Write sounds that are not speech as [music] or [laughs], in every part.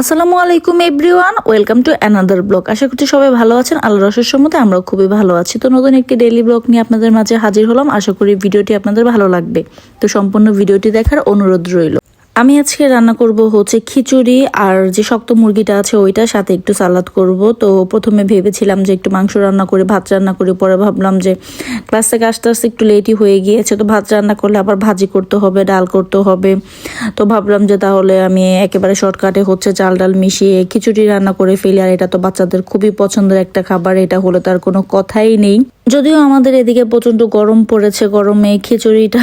আসসালামু আলাইকুম everyone, welcome to another blog. আশা করছি সবাই ভালো আছেন আল্লাহ রসের সম্মতে আমরাও খুবই ভালো আছি। তো নতুন একটি ডেইলি ব্লগ নিয়ে আপনাদের মাঝে হাজির হলাম। আশা করি ভিডিওটি আপনাদের ভালো লাগবে। তো সম্পূর্ণ ভিডিওটি দেখার অনুরোধ রইল। আমি আজকে রান্না করব হচ্ছে খিচুড়ি আর যে শক্ত মুরগিটা আছে ওইটা, সাথে একটু সালাদ করব। তো প্রথমে ভেবেছিলাম যে একটু মাংস রান্না করে, ভাত রান্না করে, পরে ভাবলাম যে ক্লাস থেকে আস্তে আস্তে একটু লেটই হয়ে গিয়েছে, তো ভাত রান্না করলে আবার ভাজি করতে হবে, ডাল করতে হবে। তো ভাবলাম যে তাহলে আমি একেবারে শর্টকাটে হচ্ছে চাল ডাল মিশিয়ে খিচুড়ি রান্না করে ফেলি। আর এটা তো বাচ্চাদের খুবই পছন্দের একটা খাবার, এটা হলে তার কোনো কথাই নেই। যদিও আমাদের এদিকে প্রচণ্ড গরম পড়েছে, গরমে খিচুড়িটা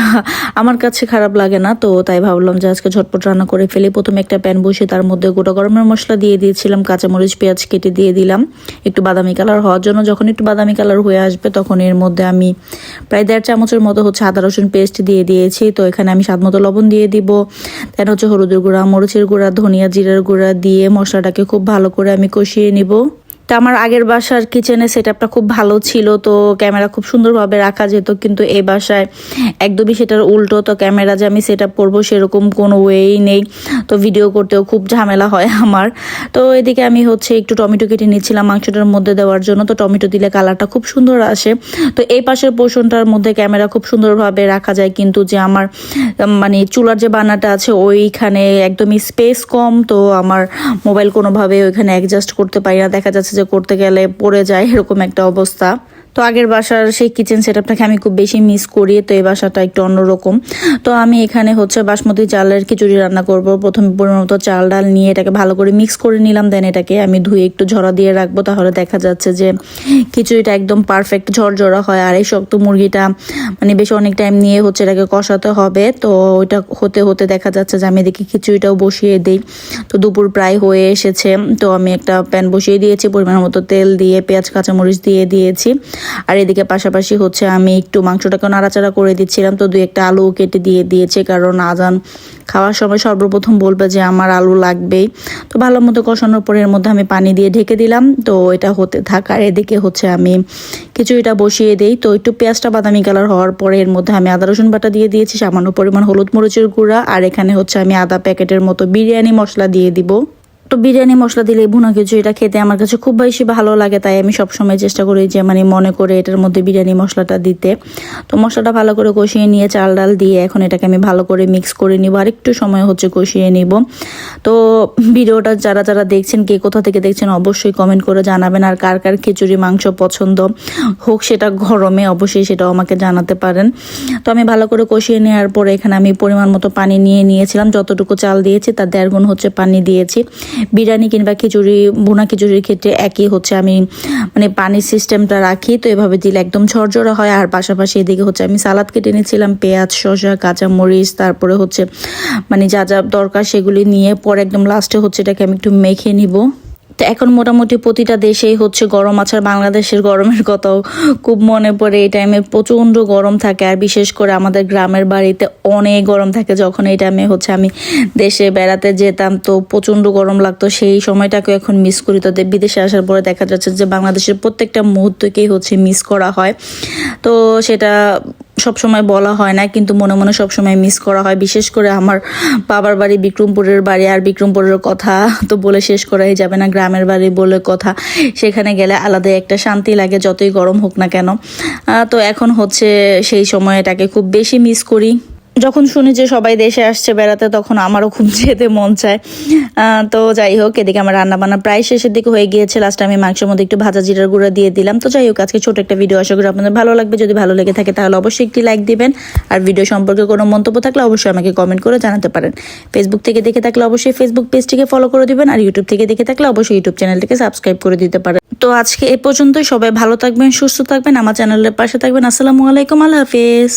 আমার কাছে খারাপ লাগে না, তো তাই ভাবলাম যে আজকে ঝটপট রান্না করে ফেলি। প্রথমে একটা প্যান বসে তার মধ্যে গোটা গরমের মশলা দিয়ে দিয়েছিলাম, কাঁচামরিচ, পেঁয়াজ কেটে দিয়ে দিলাম। একটু বাদামি কালার হওয়ার জন্য যখন একটু বাদামি কালার হয়ে আসবে তখন এর মধ্যে আমি প্রায় দেড় চামচের মতো হচ্ছে আদা, রসুন পেস্ট দিয়ে দিয়েছি। তো এখানে আমি স্বাদ মতো লবণ দিয়ে দিব। দেন হচ্ছে হলুদের গুঁড়া, মরিচের গুঁড়া, ধনিয়া জিরার গুঁড়া দিয়ে মশলাটাকে খুব ভালো করে আমি কষিয়ে নিব। তো আমার আগের বাসার কিচেনে সেট খুব ভালো ছিল, তো ক্যামেরা খুব সুন্দরভাবে রাখা যেত, কিন্তু এই বাসায় একদমই সেটার উল্টো, তো ক্যামেরা যে আমি সেট আপ করব সেরকম কোনো ওয়েই নেই, তো ভিডিও করতেও খুব ঝামেলা হয় আমার। তো এদিকে আমি হচ্ছে একটু টমেটো কেটে নিচ্ছিলাম মাংসটার মধ্যে দেওয়ার জন্য, তো টমেটো দিলে কালারটা খুব সুন্দর আসে। তো এই পাশের পোষণটার মধ্যে ক্যামেরা খুব সুন্দরভাবে রাখা যায়, কিন্তু যে আমার মানে চুলার যে বানাটা আছে ওইখানে একদমই স্পেস কম, তো আমার মোবাইল কোনোভাবে ওইখানে অ্যাডজাস্ট করতে পারি না। দেখা যাচ্ছে যে করতে গেলে পড়ে যায় এরকম একটা অবস্থা। তো আগের বাসার সেই কিচেন সেটআপটাকে আমি খুব বেশি মিস করি, তো এই বাসাটা একটু অন্যরকম। তো আমি এখানে হচ্ছে বাসমতি চালের খিচুড়ি রান্না করব। প্রথমে পরিমাণ মতো চাল ডাল নিয়ে এটাকে ভালো করে মিক্স করে নিলাম দেন এটাকে আমি ধুয়ে একটু ঝরা দিয়ে রাখব, তাহলে দেখা যাচ্ছে যে খিচুড়িটা একদম পারফেক্ট ঝরঝরা হয়। আর এই শক্ত মুরগিটা মানে বেশ অনেক টাইম নিয়ে হচ্ছে এটাকে কষাতে হবে। তো ওইটা হতে হতে দেখা যাচ্ছে যে আমি এদিকে খিচুড়িটাও বসিয়ে দিই। তো দুপুর প্রায় হয়ে এসেছে। তো আমি একটা প্যান বসিয়ে দিয়েছি, পরিমাণ মতো তেল দিয়ে, পেঁয়াজ, কাঁচামরিচ দিয়ে দিয়েছি। আর এদিকে পাশাপাশি হচ্ছে আমি একটু মাংসটাকে নাড়াচাড়া করে দিচ্ছিলাম। তো দুই একটা আলু কেটে দিয়ে দিয়েছে, কারণ আজান খাওয়ার সময় সর্বপ্রথম বলবে যে আমার আলু লাগবেই। তো ভালো মতো কষানোর পরে এর মধ্যে আমি পানি দিয়ে ঢেকে দিলাম। তো এটা হতে থাক। আর এদিকে হচ্ছে আমি খিচুড়িটা বসিয়ে দিই। তো একটু পেঁয়াজটা বাদামি কালার হওয়ার পরে এর মধ্যে আমি আদা, রসুন বাটা দিয়ে দিয়েছি, সামান্য পরিমাণ হলুদ মরিচের গুঁড়া। আর এখানে হচ্ছে আমি আদা প্যাকেটের মতো বিরিয়ানি মশলা দিয়ে দিব। তো বিরিয়ানি মশলা দিলে ভুনা খিচুড়িটা খেতে আমার কাছে খুব বেশি ভালো লাগে, তাই আমি সবসময় চেষ্টা করি যে মানে মনে করে এটার মধ্যে বিরিয়ানি মশলাটা দিতে। তো মশলাটা ভালো করে কষিয়ে নিয়ে চাল ডাল দিয়ে এখন এটাকে আমি ভালো করে মিক্স করে নিব, আর একটু সময় হচ্ছে কষিয়ে নিব। তো ভিডিওটা যারা যারা দেখছেন, কে কোথা থেকে দেখছেন অবশ্যই কমেন্ট করে জানাবেন, আর কার কার খিচুড়ি মাংস পছন্দ হোক সেটা গরমে অবশ্যই সেটাও আমাকে জানাতে পারেন। তো আমি ভালো করে কষিয়ে নেওয়ার পরে এখানে আমি পরিমাণ মতো পানি নিয়ে নিয়েছিলাম, যতটুকু চাল দিয়েছি তার দেড় গুণ হচ্ছে পানি দিয়েছি। বিরিয়ানি কিংবা খিচুড়ি বোনা খিচুড়ির ক্ষেত্রে একই হচ্ছে আমি মানে পানির সিস্টেমটা রাখি, তো এভাবে দিলে একদম ঝরঝরা হয়। আর পাশাপাশি এদিকে হচ্ছে আমি সালাদ কেটে নিয়েছিলাম, পেঁয়াজ, শসা, কাঁচামরিচ, তারপরে হচ্ছে মানে যা যা দরকার সেগুলি নিয়ে পরে একদম লাস্টে হচ্ছে এটাকে আমি একটু মেখে নিব। তো এখন মোটামুটি প্রতিটা দেশেই হচ্ছে গরম আছে আর বাংলাদেশের গরমের কথাও খুব মনে পড়ে। এই টাইমে প্রচণ্ড গরম থাকে আর বিশেষ করে আমাদের গ্রামের বাড়িতে অনেক গরম থাকে। যখন এই টাইমে হচ্ছে আমি দেশে বেড়াতে যেতাম তো প্রচণ্ড গরম লাগতো। সেই সময়টাকে এখন মিস করি। তো দে- বিদেশে আসার পরে দেখা যাচ্ছে যে বাংলাদেশের প্রত্যেকটা মুহূর্তকেই হচ্ছে মিস করা হয়। তো সেটা সব সময় বলা হয় না, কিন্তু মনে মনে সব সময় মিস করা হয়। বিশেষ করে আমার বাবার বাড়ি বিক্রমপুরের বাড়ি, আর বিক্রমপুরের কথা তো বলে শেষ করাই যাবে না। গ্রামের বাড়ি বলে কথা, সেখানে গেলে আলাদা একটা শান্তি লাগে, যতই গরম হোক না কেন। তো এখন হচ্ছে সেই সময়টাকে খুব বেশি মিস করি। যখন শুনি যে সবাই দেশে আসছে বেড়াতে, তখন আমারও খুব [laughs] যেতে মন চায়। তো যাই হোক, এদিকে আমার রান্না বান্না প্রায় শেষের দিকে হয়ে গিয়েছে। লাস্টে আমি মাংসের মধ্যে একটু ভাজা জিরার গুঁড়া দিয়ে দিলাম। তো যাই হোক, আজকে ছোট একটা ভিডিও আশা করি আপনাদের ভালো লাগবে। যদি ভালো লেগে থাকে, তাহলে অবশ্যই একটি লাইক দিবেন। আর ভিডিও সম্পর্কে কোনো মন্তব্য থাকলে অবশ্যই আমাকে কমেন্ট করে জানাতে পারেন। ফেসবুক থেকে দেখে থাকলে অবশ্যই ফেসবুক পেজটিকে ফলো করে দিবেন। আর ইউটিউব থেকে দেখে থাকলে অবশ্যই ইউটিউব চ্যানেলটিকে সাবস্ক্রাইব করে দিতে পারেন। তো আজকে এ পর্যন্তই। সবাই ভালো থাকবেন, সুস্থ থাকবেন, আমার চ্যানেলের পাশে থাকবেন। আসসালামু আলাইকুম, আল্লাহ হাফেজ।